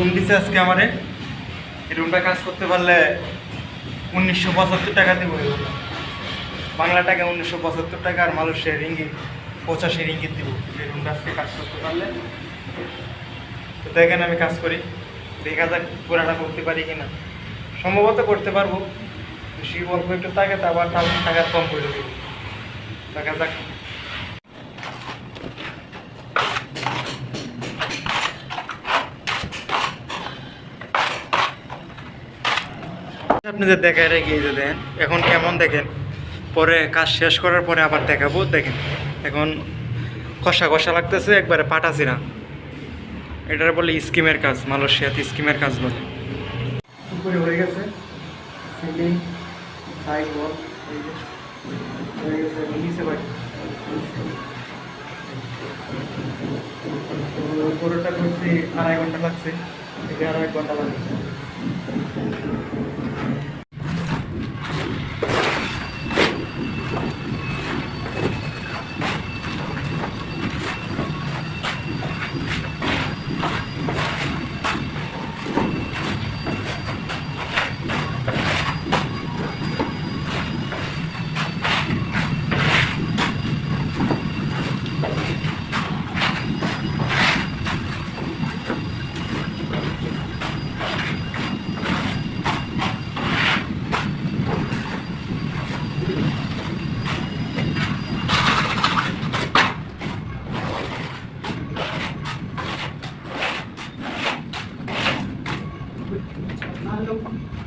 Room দিছে আজকে আমারে। এই রুমটা কাজ করতে পারলে উনিশশো পঁচাত্তর টাকা দেবো। বাংলা টাকা উনিশশো পঁচাত্তর টাকা আর মালয়েশিয়া রিঙ্গিত পঁচাশি রিঙ্গিত দিব। এই রুমটা আজকে কাজ করতে পারলে। তো দেখেন আমি কাজ করি। দেখা যাক পুরাটা করতে পারি কিনা। সম্ভবত করতে পারব। বেশি অল্প একটু টাকা তো আবার টাকা কম করে দেবো। দেখা যাক। আপনাদের দেখায় রেখে যে দেন, এখন কেমন দেখেন? পরে কাজ শেষ করার পরে আবার দেখাবো, দেখেন। এখন কষা কষা লাগতেছে, একবারে না এটার বলে স্কিমের কাজ, মালয়েশিয়াতে স্কিমের কাজ বলে। গেছে। পুরোটা করছি, আড়াই ঘণ্টা লাগছে। আড়াই ঘণ্টা লাগছে। 中。